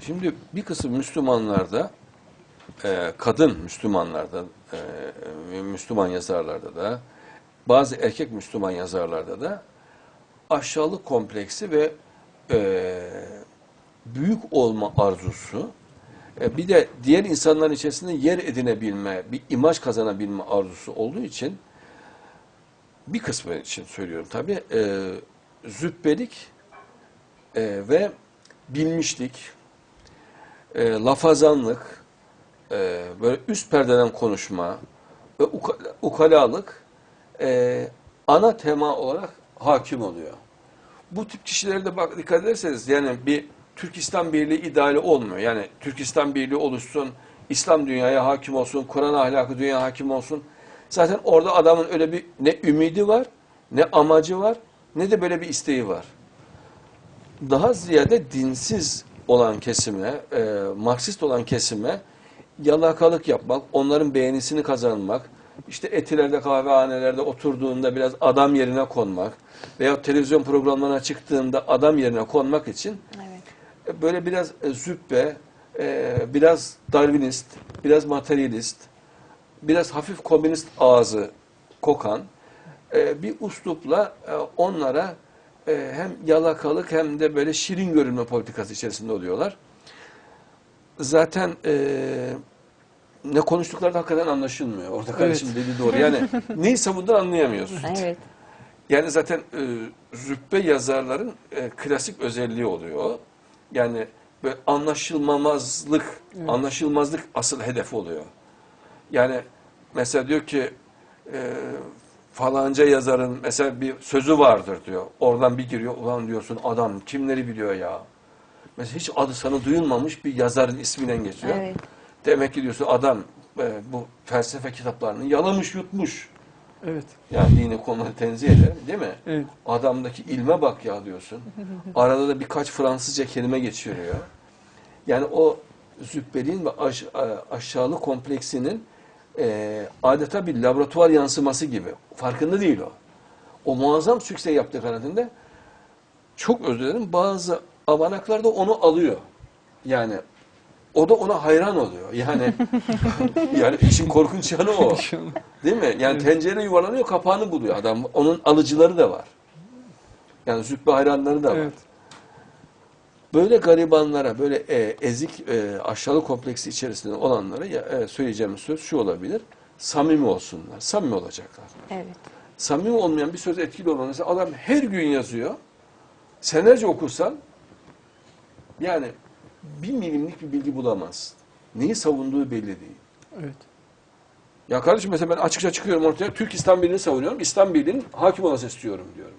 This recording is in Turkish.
Şimdi bir kısım Müslümanlarda, e, kadın Müslümanlarda, e, Müslüman yazarlarda da, bazı erkek Müslüman yazarlarda da aşağılık kompleksi ve e, büyük olma arzusu, e, bir de diğer insanların içerisinde yer edinebilme, bir imaj kazanabilme arzusu olduğu için bir kısmı için söylüyorum tabii, e, zübbelik e, ve bilmişlik, e, lafazanlık, e, böyle üst perdeden konuşma ve uka- ukalalık e, ana tema olarak hakim oluyor. Bu tip kişilere de bak dikkat ederseniz yani bir Türk İslam Birliği ideali olmuyor. Yani Türk İslam Birliği oluşsun, İslam dünyaya hakim olsun, Kur'an ahlakı dünyaya hakim olsun. Zaten orada adamın öyle bir ne ümidi var, ne amacı var, ne de böyle bir isteği var daha ziyade dinsiz olan kesime, e, Marksist olan kesime yalakalık yapmak, onların beğenisini kazanmak, işte etilerde kahvehanelerde oturduğunda biraz adam yerine konmak veya televizyon programlarına çıktığında adam yerine konmak için Evet. e, böyle biraz e, züppe, e, biraz Darwinist, biraz materyalist, biraz hafif komünist ağzı kokan bir uslupla onlara e, hem yalakalık hem de böyle şirin görünme politikası içerisinde oluyorlar. Zaten e, ne konuştukları da hakikaten anlaşılmıyor. Orada kardeşim dediği doğru. Yani neyi savunduğunu anlayamıyorsun. Evet. Yani zaten e, züppe yazarların e, klasik özelliği oluyor. Yani böyle anlaşılmamazlık, anlaşılmazlık asıl hedef oluyor. Yani mesela diyor ki e, falanca yazarın mesela bir sözü vardır diyor. Oradan bir giriyor ulan diyorsun adam kimleri biliyor ya. Mesela hiç adı sana duyulmamış bir yazarın ismiyle geçiyor. Evet. Demek ki diyorsun adam e, bu felsefe kitaplarını yalamış yutmuş. Evet. Yani dini konuları tenzih ederim değil mi? Evet. Adamdaki ilme bak ya diyorsun. Arada da birkaç Fransızca kelime geçiriyor. Yani o zübbeliğin ve aş, a- aşağılık kompleksinin e, adeta bir laboratuvar yansıması gibi. Farkında değil o. O muazzam sükse yaptığı kanadında çok özür dilerim bazı avanaklar da onu alıyor. Yani o da ona hayran oluyor. Yani yani işin korkunç yanı o. Değil mi? Yani tencere yuvarlanıyor, kapağını buluyor adam. Onun alıcıları da var. Yani züppe hayranları da var. Evet. Böyle garibanlara, böyle e, ezik, e, aşağılık kompleksi içerisinde olanlara ya, e, söyleyeceğim söz şu olabilir. Samimi olsunlar. Samimi olacaklar. Evet. Samimi olmayan bir söz etkili olan mesela adam her gün yazıyor. Senelerce okursan yani bir milimlik bir bilgi bulamaz. Neyi savunduğu belli değil. Evet. Ya kardeşim mesela ben açıkça çıkıyorum ortaya Türk İslam Birliği'ni savunuyorum. İslam Birliği'nin hakim olması istiyorum diyorum.